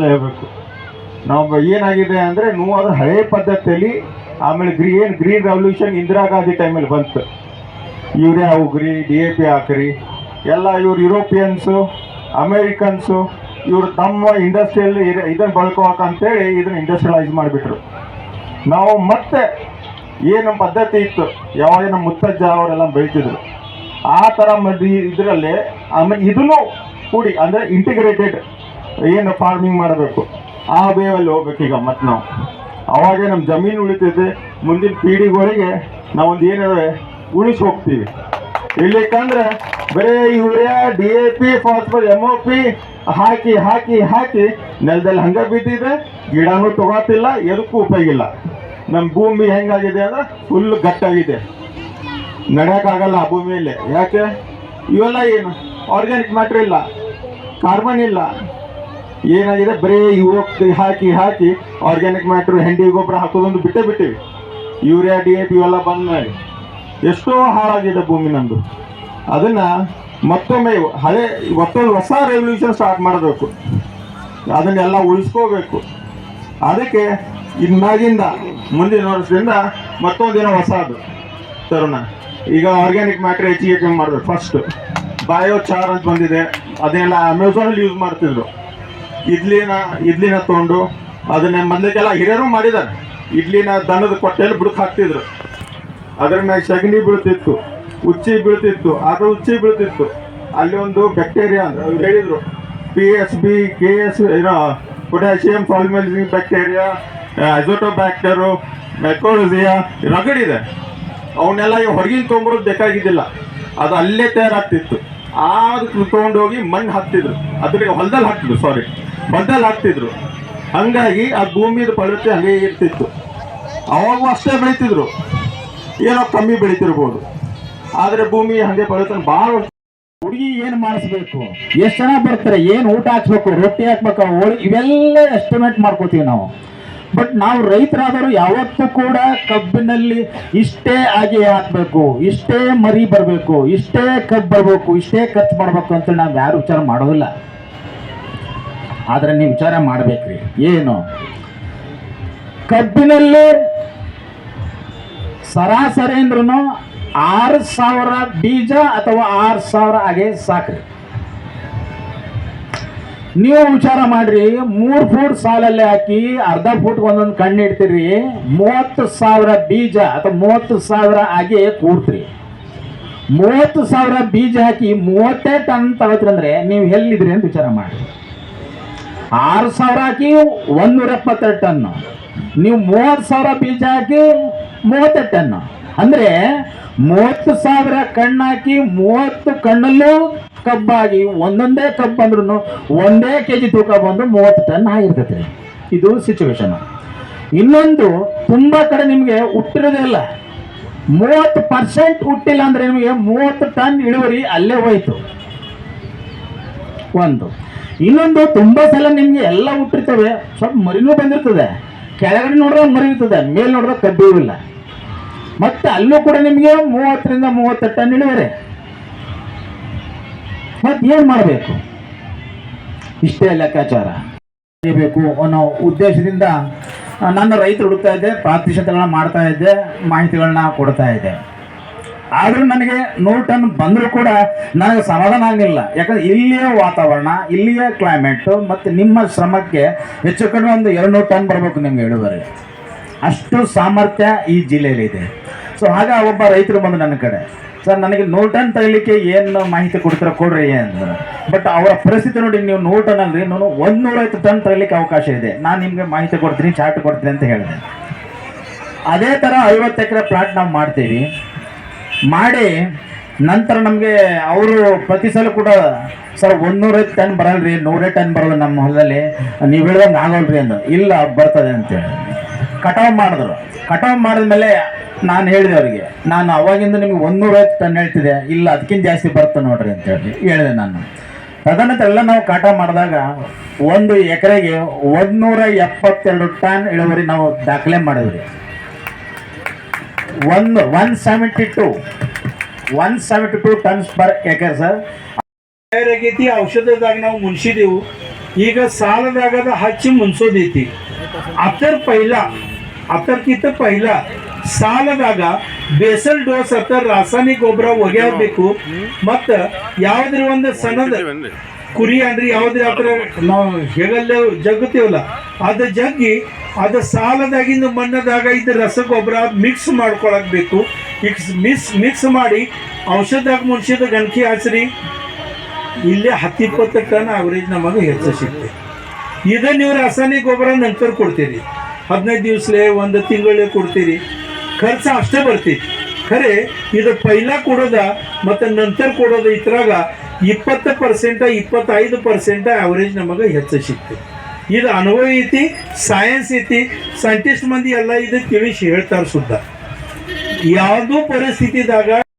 ಮೇಲೆ ಹೇಳಬೇಕು ನಾವು ಏನಾಗಿದೆ ಅಂದರೆ ನೋವು ಹಳೆ ಪದ್ಧತಿಯಲ್ಲಿ ಆಮೇಲೆ ಗ್ರೀ ಏನು ಗ್ರೀನ್ ರೆವಲ್ಯೂಷನ್ ಇಂದಿರಾ ಗಾಂಧಿ ಟೈಮಲ್ಲಿ ಬಂತು. ಯೂರಿಯಾ ಹೋಗ್ರಿ ಡಿ ಎ ಪಿ ಹಾಕ್ರಿ. ಎಲ್ಲ ಇವ್ರು ಯುರೋಪಿಯನ್ಸು ಅಮೇರಿಕನ್ಸು ಇವರು ತಮ್ಮ ಇಂಡಸ್ಟ್ರಿಯಲ್ ಇದನ್ನು ಬಳಕೋಕ ಅಂತೇಳಿ ಇದನ್ನು ಇಂಡಸ್ಟ್ರಿಯಲೈಸ್ ಮಾಡಿಬಿಟ್ರು. ನಾವು ಮತ್ತೆ ಏನು ಪದ್ಧತಿ ಇತ್ತು? ಯಾವಾಗ ನಮ್ಮ ಮುತ್ತಜ್ಜ ಅವರೆಲ್ಲ ಬೆಳೀತಿದ್ರು. ಆ ಥರ ಮದ್ದಿ ಇದರಲ್ಲಿ ಆಮೇಲೆ ಇದನ್ನು ಕೂಡಿ ಅಂದರೆ ಇಂಟಿಗ್ರೇಟೆಡ್ ಏನು ಫಾರ್ಮಿಂಗ್ ಮಾಡಬೇಕು? ಆ ವೇವಲ್ಲಿ ಹೋಗ್ಬೇಕೀಗ ಮತ್ತೆ ನಾವು. ಅವಾಗೆ ನಮ್ಮ ಜಮೀನು ಉಳಿತೈತೆ, ಮುಂದಿನ ಪೀಳಿಗೆಗಳಿಗೆ ನಾವೊಂದು ಏನಾದ್ರೆ ಉಳಿಸಿ ಹೋಗ್ತೀವಿ. ಇರ್ಲಿಕ್ಕಂದ್ರೆ ಬರೀ urea D A P phosphor M O P ಹಾಕಿ ಹಾಕಿ ಹಾಕಿ ನೆಲದಲ್ಲಿ ಹಂಗೆ ಬಿದ್ದಿದೆ ಗಿಡನೂ ತಗೋತಿಲ್ಲ, ಎದಕ್ಕೂ ಉಪಯೋಗ ಇಲ್ಲ ನಮ್ಮ ಭೂಮಿ ಹೆಂಗಾಗಿದೆ ಅಂದ್ರೆ ಫುಲ್ ಗಟ್ಟಾಗಿದೆ. ನಡೆಯೋಕ್ಕಾಗಲ್ಲ ಆ ಭೂಮಿಯಲ್ಲಿ. ಯಾಕೆ? ಇವೆಲ್ಲ ಏನು? ಆರ್ಗ್ಯಾನಿಕ್ ಮ್ಯಾಟ್ರ್ ಇಲ್ಲ. ಕಾರ್ಬನ್ ಇಲ್ಲ. ಏನಾಗಿದೆ? ಬರೀ ಇವು ಹಾಕಿ ಹಾಕಿ ಆರ್ಗ್ಯಾನಿಕ್ ಮ್ಯಾಟ್ರ್ ಹೆಂಡಿ, ಗೊಬ್ಬರ ಹಾಕೋದೊಂದು ಬಿಟ್ಟೇ ಬಿಟ್ಟಿವಿ. ಯೂರಿಯಾ ಡಿ ಎ ಪಿ ಇವೆಲ್ಲ ಬಂದ ಮೇಲೆ ಎಷ್ಟೋ ಹಾಳಾಗಿದೆ ಭೂಮಿ ನಮ್ಮದು ಅದನ್ನು ಮತ್ತೊಮ್ಮೆ ಹಳೆ ಮತ್ತೊಂದು ಹೊಸ ರೆವಲ್ಯೂಷನ್ ಸ್ಟಾರ್ಟ್ ಮಾಡಬೇಕು. ಅದನ್ನೆಲ್ಲ ಉಳಿಸ್ಕೋಬೇಕು. ಅದಕ್ಕೆ ಇನ್ನಾಗಿಂದ, ಮುಂದಿನ ವರ್ಷದಿಂದ ಮತ್ತೊಂದಿನ ಹೊಸದು. ತರುಣ. ಈಗ ಆರ್ಗ್ಯಾನಿಕ್ ಮ್ಯಾಟ್ರ್ ಹೆಚ್ಚಿಗೆ ಮಾಡಬೇಕು. ಫಸ್ಟ್ ಬಯೋ ಚಾರ್ ಅಂತ ಬಂದಿದೆ. ಅದನ್ನೆಲ್ಲ ಅಮೆಝಾನಲ್ಲಿ ಯೂಸ್ ಮಾಡ್ತಿದ್ರು. ಇಡ್ಲಿನ ಇಡ್ಲಿನ ತೊಗೊಂಡು ಅದನ್ನ ಮೊದಲಿಗೆಲ್ಲ ಹಿರಿಯರು ಮಾಡಿದ್ದಾರೆ. ಇಡ್ಲಿನ ದನದ ಕೊಟ್ಟೆಯಲ್ಲಿ ಬುಡಕ್ ಹಾಕ್ತಿದ್ರು. ಅದ್ರ ಮೇಲೆ ಸಗಣಿ ಬೀಳ್ತಿತ್ತು, ಉಚ್ಚಿ ಬೀಳ್ತಿತ್ತು ಅದು ಉಚ್ಚಿ ಬೀಳ್ತಿತ್ತು. ಅಲ್ಲಿ ಒಂದು ಬ್ಯಾಕ್ಟೀರಿಯಾ ಹೇಳಿದ್ರು. P S B K S ಏನೋ ಪೊಟ್ಯಾಷಿಯಂ ಫಾಲ್ಮೆಲಿಸಿಂಗ್ ಬ್ಯಾಕ್ಟೀರಿಯಾ ಅಜೋಟೋಬ್ಯಾಕ್ಟರು ಮೆಕೋಲಜಿಯಾ ರಗಡಿದೆ ಅವನ್ನೆಲ್ಲ ಹೊರಗಿನ ತೊಗೊಂಬರೋದು ಬೇಕಾಗಿದ್ದಿಲ್ಲ. ಅದು ಅಲ್ಲೇ ತಯಾರಾಗ್ತಿತ್ತು. ಅದಕ್ಕೆ ತೊಗೊಂಡೋಗಿ ಮಣ್ಣು ಹಾಕ್ತಿದ್ರು ಅದ್ರ ಹೊಲದಲ್ಲಿ ಹಾಕ್ತಿದ್ರು ಸಾರಿ ಹೊಲದಲ್ಲಿ ಹಾಕ್ತಿದ್ರು. ಹಂಗಾಗಿ ಆ ಭೂಮಿದ ಫಲವತ್ತತೆ ಹಂಗೆ ಇರ್ತಿತ್ತು. ಅವಾಗೂ ಅಷ್ಟೇ ಬೆಳಿತಿದ್ರು. ಏನೋ ಕಮ್ಮಿ ಬೆಳೀತಿರ್ಬೋದು. ಆದರೆ ಭೂಮಿ ಹಂಗೆ ಫಲವತ್ತತೆ ಭಾಳ ಹುಡುಗಿ ಏನ್ ಮಾಡಿಸ್ಬೇಕು? ಎಷ್ಟು ಜನ ಬರ್ತಾರೆ? ಏನ್ ಊಟ ಹಾಕ್ಸ್ಬೇಕು? ರೊಟ್ಟಿ ಹಾಕ್ಬೇಕು? ಇವೆಲ್ಲ ಎಸ್ಟಿಮೇಟ್ ಮಾಡ್ಕೋತೀವಿ ನಾವು. ಬಟ್ ನಾವು ರೈತರಾದರೂ ಯಾವತ್ತೂ ಕೂಡ ಕಬ್ಬಿನಲ್ಲಿ ಇಷ್ಟೇ ಆಗಿ ಹಾಕ್ಬೇಕು, ಇಷ್ಟೇ ಮರಿ ಬರಬೇಕು, ಇಷ್ಟೇ ಕಬ್ಬು ಬರಬೇಕು, ಇಷ್ಟೇ ಖರ್ಚು ಮಾಡಬೇಕು ಅಂತ ನಾವು ಯಾರು ವಿಚಾರ ಮಾಡೋದಿಲ್ಲ. ಆದ್ರೆ ನೀವು ವಿಚಾರ ಮಾಡ್ಬೇಕ್ರಿ. ಏನು? ಕಬ್ಬಿನಲ್ಲಿ ಸರಾಸರಿ ಅಂದ್ರೂ ಆರು ಸಾವಿರ ಬೀಜ ಅಥವಾ ಆರು ಸಾವಿರ ಹಾಗೆ ಸಾಕ್ರಿ. ನೀವು ವಿಚಾರ ಮಾಡ್ರಿ, ಮೂರು ಫೂಟ್ ಸಾಲಲ್ಲಿ ಹಾಕಿ ಅರ್ಧ ಫೂಟ್ ಒಂದೊಂದು ಕಣ್ಣು ಇಡ್ತೀರಿ, ಮೂವತ್ತು ಸಾವಿರ ಬೀಜ ಅಥವಾ ಮೂವತ್ತು ಸಾವಿರ ಆಗಿ ಕೂಡ್ತೀರಿ ಮೂವತ್ತು ಸಾವಿರ ಬೀಜ ಹಾಕಿ ಮೂವತ್ತೇ ಟನ್ ತಗೋತೀರಿ ಅಂದ್ರೆ ನೀವು ಎಲ್ಲಿದ್ರಿ ಅಂತ ವಿಚಾರ ಮಾಡಿ ಆರು ಸಾವಿರ ಹಾಕಿ ಒಂದೂರ ಎಪ್ಪತ್ತೆರಡು ಟನ್ನು ನೀವು ಮೂವತ್ತು ಸಾವಿರ ಬೀಜ ಹಾಕಿ ಮೂವತ್ತೆರಡು ಟನ್ನು ಅಂದ್ರೆ ಮೂವತ್ತು ಸಾವಿರ ಕಣ್ಣು ಹಾಕಿ ಮೂವತ್ತು ಕಣ್ಣಲ್ಲೂ ಕಬ್ಬಾಗಿ ಒಂದೊಂದೇ ಕಬ್ ಬಂದ್ರೂ ಒಂದೇ ಕೆ ಜಿ ತೂಕ ಬಂದು ಮೂವತ್ತು ಟನ್ ಆಗಿರ್ತೈತೆ. ಇದು ಸಿಚುವೇಶನ್ ಇನ್ನೊಂದು ತುಂಬ ಕಡೆ ನಿಮಗೆ ಹುಟ್ಟಿರೋದೇ ಇಲ್ಲ. ಮೂವತ್ತು ಪರ್ಸೆಂಟ್ ಹುಟ್ಟಿಲ್ಲ ಅಂದ್ರೆ ನಿಮಗೆ ಮೂವತ್ತು ಟನ್ ಇಳುವರಿ ಅಲ್ಲೇ ಹೋಯ್ತು. ಒಂದು. ಇನ್ನೊಂದು ತುಂಬಾ ಸಲ ನಿಮ್ಗೆ ಎಲ್ಲ ಹುಟ್ಟಿರ್ತವೆ. ಸ್ವಲ್ಪ ಮರಿನೂ ಬಂದಿರ್ತದೆ. ಕೆಳಗಡೆ ನೋಡಿದ್ರೆ ಮರಿ ಇರ್ತದೆ, ಮೇಲ್ ನೋಡಿದ್ರೆ ಕಬ್ಬು ಇಲ್ಲ. ಮತ್ತೆ ಅಲ್ಲೂ ಕೂಡ ನಿಮಗೆ ಮೂವತ್ತರಿಂದ ಮೂವತ್ತು ಟನ್ ಇಳುವರಿ. ಮತ್ತೆ ಏನ್ ಮಾಡಬೇಕು? ಇಷ್ಟೇ ಲೆಕ್ಕಾಚಾರ. ಬೇಕು ಅನ್ನೋ ಉದ್ದೇಶದಿಂದ ನನ್ನ ರೈತರು ಹುಡುಕ್ತಾ ಇದ್ದೆ ಪ್ರಾತ್ಯಕ್ಷತೆಗಳನ್ನ ಮಾಡ್ತಾ ಇದ್ದೆ, ಮಾಹಿತಿಗಳನ್ನ ಕೊಡ್ತಾ ಇದ್ದೆ. ಆದ್ರೂ ನನಗೆ ನೂರು ಟನ್ ಬಂದರೂ ಕೂಡ ನನಗೆ ಸಮಾಧಾನ ಆಗಲಿಲ್ಲ. ಯಾಕಂದ್ರೆ ಇಲ್ಲಿಯ ವಾತಾವರಣ, ಇಲ್ಲಿಯ ಕ್ಲೈಮೇಟ್ ಮತ್ತು ನಿಮ್ಮ ಶ್ರಮಕ್ಕೆ ಹೆಚ್ಚು ಕಡಿಮೆ ಒಂದು ಎರಡು ನೂರು ಟನ್ ಬರಬೇಕು ನಿಮ್ಗೆ ಇಳುವರಿ. ಅಷ್ಟು ಸಾಮರ್ಥ್ಯ ಈ ಜಿಲ್ಲೆಯಲ್ಲಿ ಇದೆ ಸೊ ಆಗ ಒಬ್ಬ ರೈತರು ಬಂದು ನನ್ನ ಕಡೆ. ಸರ್, ನನಗೆ ನೂರು ಟನ್ ತೆಗಿಲಿಕ್ಕೆ ಏನು ಮಾಹಿತಿ ಕೊಡ್ತೀರ ಕೊಡ್ರಿ ಅಂತ. ಬಟ್ ಅವರ ಪರಿಸ್ಥಿತಿ ನೋಡಿ ನೀವು ನೂರು ಟನ್ ಅಲ್ರಿ, ನಾನು ಒಂದು ನೂರೈವತ್ತು ಟನ್ ತಗಲಿಕ್ಕೆ ಅವಕಾಶ ಇದೆ. ನಾನು ನಿಮಗೆ ಮಾಹಿತಿ ಕೊಡ್ತೀನಿ, ಚಾರ್ಟ್ ಕೊಡ್ತೀನಿ ಅಂತ ಹೇಳಿದೆ. ಅದೇ ಥರ ಐವತ್ತು ಎಕರೆ ಪ್ಲಾಟ್ ನಾವು ಮಾಡ್ತೀವಿ. ಮಾಡಿ ನಂತರ ನಮಗೆ ಅವರು ಪ್ರತಿ ಸಲ ಕೂಡ, ಸರ್ ಒಂದೂರೈದು ಟನ್ ಬರಲ್ರಿ, ನೂರೈ ಟನ್ ಬರಲ್ಲ ನಮ್ಮ ಹೊಲದಲ್ಲಿ, ನೀವು ಹೇಳ್ದಂಗೆ ಆಗಲ್ರಿ ಅಂದರು. ಇಲ್ಲ, ಬರ್ತದೆ ಅಂತೇಳಿ ಕಟಾವು ಮಾಡಿದ್ರು. ಕಟಾವು ಮಾಡಿದ್ಮೇಲೆ ನಾನು ಹೇಳಿದೆ ಅವರಿಗೆ, ನಾನು ಅವಾಗಿಂದ ನಿಮ್ಗೆ ಒಂದೂರೈವತ್ತು ಟನ್ ಹೇಳ್ತಿದೆ ಇಲ್ಲ, ಅದಕ್ಕಿಂತ ಜಾಸ್ತಿ ಬರುತ್ತೆ ನೋಡ್ರಿ ಅಂತ ಹೇಳಿ ಹೇಳಿದೆ ನಾನು. ತದನಂತರ ಎಲ್ಲ ನಾವು ಕಾಟ ಮಾಡಿದಾಗ ಒಂದು ಎಕರೆಗೆ ಒಂದೂರ ಎಪ್ಪತ್ತೆರಡು ಟನ್ ಇಳುವರಿ ನಾವು ದಾಖಲೆ ಮಾಡಿದ್ರಿ ಒಂದು one seventy two one seventy two tons per acre sir ಬೇರೆ ರೀತಿ ಔಷಧದಾಗ ನಾವು ಮುನ್ಸಿದೆವು. ಈಗ ಸಾಲದಾಗದ ಹಚ್ಚಿ ಮುನ್ಸೋದೈತಿ. ಅದರ ಪೈಲ ಅದಕ್ಕಿಂತ ಪೈಲ ಸಾಲದಾಗ ಬೇಸಲ್ ಡೋಸ್ ಅತ್ತ ರಾಸಾಯನಿಕ ಗೊಬ್ಬರ ಒಗೆಯಬೇಕು. ಮತ್ತು ಯಾವ್ದ್ರ ಒಂದು ಸಣ್ಣದ ಕುರಿ ಅಂದ್ರೆ ಯಾವ್ದ್ರ ಹತ್ರ ನಾವು ಹೇಗಲ್ಲ ಜಗ್ಗುತ್ತೀವಲ್ಲ ಅದ ಜಗ್ಗಿ ಅದ ಸಾಲದಾಗಿಂದ ಮಣ್ಣದಾಗ ಇದು ರಸಗೊಬ್ಬರ ಮಿಕ್ಸ್ ಮಾಡ್ಕೊಳಕ್ ಬೇಕು. ಮಿಕ್ಸ್ ಮಿಕ್ಸ್ ಮಾಡಿ ಔಷಧದಾಗ ಮುನ್ಸಿದ ಗಣಕಿ ಹಾಸ್ರಿ, ಇಲ್ಲೇ ಹತ್ತಿಪ್ಪತ್ತು ಟನ್ ಅವರೇಜ್ ನಮಗೆ ಹೆಚ್ಚು ಸಿಗ್ತದೆ ಇದನ್ನ ನೀವು ರಾಸಾಯನಿಕ ಗೊಬ್ಬರ ನಂತರ ಕೊಡ್ತೀರಿ. ಹದಿನೈದು ದಿವಸಲೇ, ಒಂದು ತಿಂಗಳೇ ಕೊಡ್ತೀರಿ. ಖರ್ಚು ಅಷ್ಟೇ ಬರ್ತೀವಿ ಖರೆ, ಇದು ಪೈಲ ಕೊಡೋದ ಮತ್ತು ನಂತರ ಕೊಡೋದ ಇದ್ರಾಗ ಇಪ್ಪತ್ತು ಪರ್ಸೆಂಟ ಇಪ್ಪತ್ತೈದು ಪರ್ಸೆಂಟ ಅವರೇಜ್ ನಮಗೆ ಹೆಚ್ಚು ಸಿಗ್ತದೆ ಇದು ಅನುಭವ ಐತಿ ಸೈನ್ಸ್ ಐತಿ ಸೈಂಟಿಸ್ಟ್ ಮಂದಿ ಎಲ್ಲ ಇದು ತಿಳಿಸಿ ಹೇಳ್ತಾರೆ ಸುದ್ದ. ಯಾವುದೋ ಪರಿಸ್ಥಿತಿದಾಗ